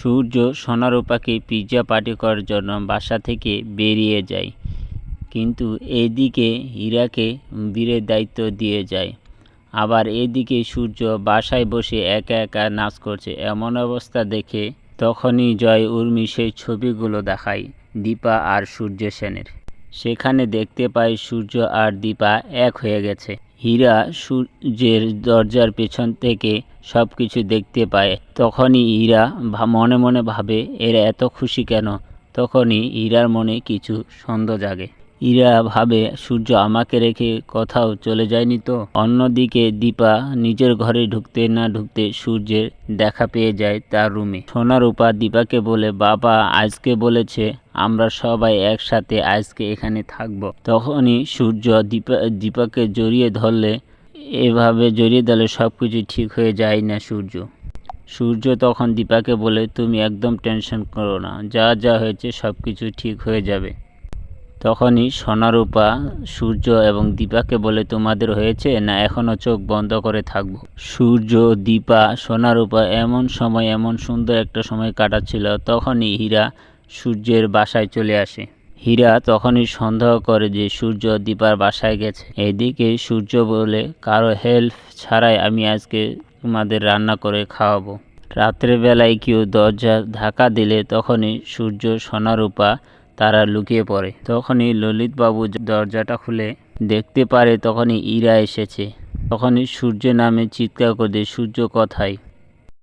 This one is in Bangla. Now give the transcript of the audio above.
সূর্য সোনারূপাকে পিৎজা পার্টি করার জন্য বাসা থেকে বেরিয়ে যায়। কিন্তু এদিকে হীরাকে বীরের দায়িত্ব দিয়ে যায়। আবার এদিকে সূর্য বাসায় বসে একা একা নাচ করছে। এমন অবস্থা দেখে তখনই জয় উর্মি সেই ছবিগুলো দেখায়, দীপা আর সূর্য সেনের। সেখানে দেখতে পায় সূর্য আর দীপা এক হয়ে গেছে। হীরা সূর্যের দরজার পেছন থেকে সব কিছু দেখতে পায়। তখনই হীরা মনে মনে ভাবে, এরা এত খুশি কেন? তখনই হীরার মনে কিছু সন্দেহ জাগে। ইরা ভাবে, সূর্য আমাকে রেখে কোথাও চলে যায়নি তো? অন্যদিকে দীপা নিজের ঘরে ঢুকতে না ঢুকতে সূর্যের দেখা পেয়ে যায় তার রুমে। সোনারূপা দীপাকে বলে, বাবা, আজকে বলেছে আমরা সবাই একসাথে আজকে এখানে থাকব। তখনই সূর্য দীপা, দীপাকে জড়িয়ে ধরলে, এভাবে জড়িয়ে ধরলে সব কিছু ঠিক হয়ে যায় না সূর্য। সূর্য তখন দীপাকে বলে, তুমি একদম টেনশন করো না, যা যা হয়েছে সব কিছু ঠিক হয়ে যাবে। তখনই সোনারূপা সূর্য এবং দীপাকে বলে, তোমাদের হয়েছে না এখনও চোখ বন্ধ করে থাকব? সূর্য, দীপা, সোনারূপা এমন সময় এমন সুন্দর একটা সময় কাটাচ্ছিল। তখনই হীরা সূর্যের বাসায় চলে আসে। হীরা তখনই সন্দেহ করে যে সূর্য দীপার বাসায় গেছে। এদিকে সূর্য বলে, কারও হেল্প ছাড়াই আমি আজকে তোমাদের রান্না করে খাওয়াবো। রাত্রের বেলায় কেউ দরজা ধাক্কা দিলে তখনই সূর্য সোনারূপা তারা লুকিয়ে পড়ে। তখনই ললিতবাবু দরজাটা খুলে দেখতে পারে তখনই ইরা এসেছে। তখনই সূর্য নামে চিৎকার করে, সূর্য কথায়?